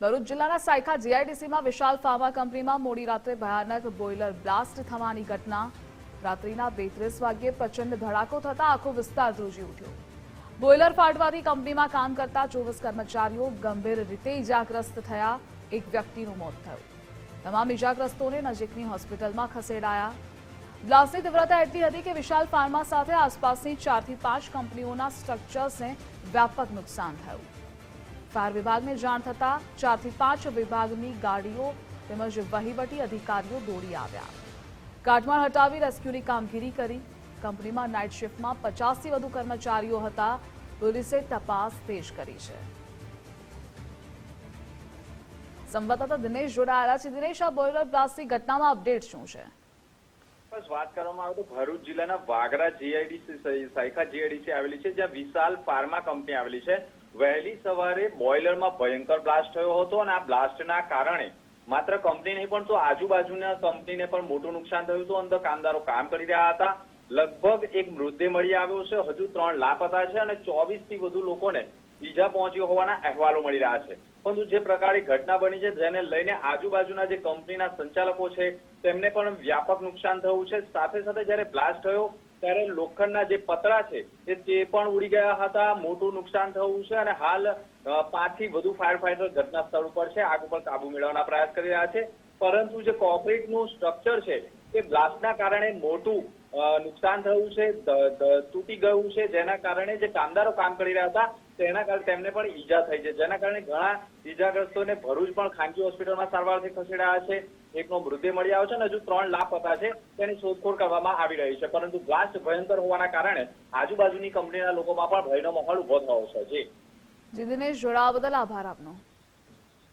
ભરૂચ જિલ્લાના સાયખા જીઆઈડીસીમાં વિશાલ ફાર્મા કંપનીમાં મોડી રાત્રે ભયાનક બોઇલર બ્લાસ્ટ થવાની ઘટના. રાત્રિના બેત્રીસ વાગ્યે પ્રચંડ ધડાકો થતા આખો વિસ્તાર ધ્રુજી ઉઠ્યો. બોઇલર ફાટવાથી કંપનીમાં કામ કરતા ચોવીસ કર્મચારીઓ ગંભીર રીતે ઇજાગ્રસ્ત થયા. એક વ્યક્તિનું મોત થયું. તમામ ઇજાગ્રસ્તોને નજીકની હોસ્પિટલમાં ખસેડાયા. બ્લાસ્ટની તીવ્રતા એટલી હતી કે વિશાલ ફાર્મા સાથે આસપાસની ચારથી પાંચ કંપનીઓના સ્ટ્રક્ચર્સને વ્યાપક નુકસાન થયું. ફાયર વિભાગને જાણ થતાં ચારથી પાંચ વિભાગની ગાડીઓ તેમજ વહીવટી અધિકારીઓ દોડી આવ્યા. કાટમાળ હટાવી રેસ્ક્યુની કામગીરી કરી. કંપનીમાં નાઇટ શિફ્ટમાં પચાસથી વધુ કર્મચારીઓ હતા. પોલીસે તપાસ તેજ કરી છે. સંવાદદાતા દિનેશ જોડાયેલા છે. દિનેશ, આ બોઇલર બ્લાસ્ટની ઘટનામાં અપડેટ શું છે? બસ વાત કરવામાં આવે તો ભરૂચ જિલ્લાના વાગરા જીઆઈડીસી સાયખા જીઆઈડીસી આવેલી છે, જ્યાં વિશાલ ફાર્મા કંપની આવેલી છે. વહેલી સવારે બોઇલરમાં ભયંકર બ્લાસ્ટ થયો હતો અને આ બ્લાસ્ટના કારણે માત્ર કંપની નહીં, પણ તો આજુબાજુના કંપનીને પણ મોટું નુકસાન થયું હતું. અંદર કામદારો કામ કરી રહ્યા હતા. લગભગ એક મૃતદેહ મળી આવ્યો છે. હજુ ત્રણ લાપતા છે અને ચોવીસથી વધુ લોકોને ઈજા પહોંચી હોવાના અહેવાલો મળી રહ્યા છે. પરંતુ જે પ્રકારે ઘટના બની છે, જેને લઈને આજુબાજુના જે કંપનીના સંચાલકો છે, તેમને પણ વ્યાપક નુકસાન થયું છે. સાથે સાથે જ્યારે બ્લાસ્ટ થયો ત્યારે લોખંડના જે પતરા છે તે પણ ઉડી ગયા હતા. મોટું નુકસાન થયું છે અને હાલ પાંચથી વધુ ફાયર ફાઈટર ઘટના સ્થળ ઉપર છે. આગ ઉપર કાબુ મેળવવાના પ્રયાસ કરી રહ્યા છે. પરંતુ જે કોન્ક્રીટનું સ્ટ્રક્ચર છે તે બ્લાસ્ટના કારણે મોટું નુકસાન થયું છે તૂટી ગયું છે. જેના કારણે જે કામદારો કામ કરી રહ્યા હતા તેના કારણે તેમને પણ ઈજા થઈ છે. જેના કારણે ઘણા ઈજાગ્રસ્તોને ભરૂચ પણ ખાનગી હોસ્પિટલમાં સારવારથી ખસેડાયા છે. એકનો મૃતદેહ મળી આવ્યો છે અને હજુ ત્રણ લાપતા છે. તેની શોધખોળ કરવામાં આવી રહી છે. પરંતુ બ્લાસ્ટ ભયંકર હોવાના કારણે આજુબાજુની કંપનીના લોકોમાં પણ ભયનો માહોલ ઊભો થયો છે. જી, દિનેશ જોડાવા બદલ આભાર આપનો.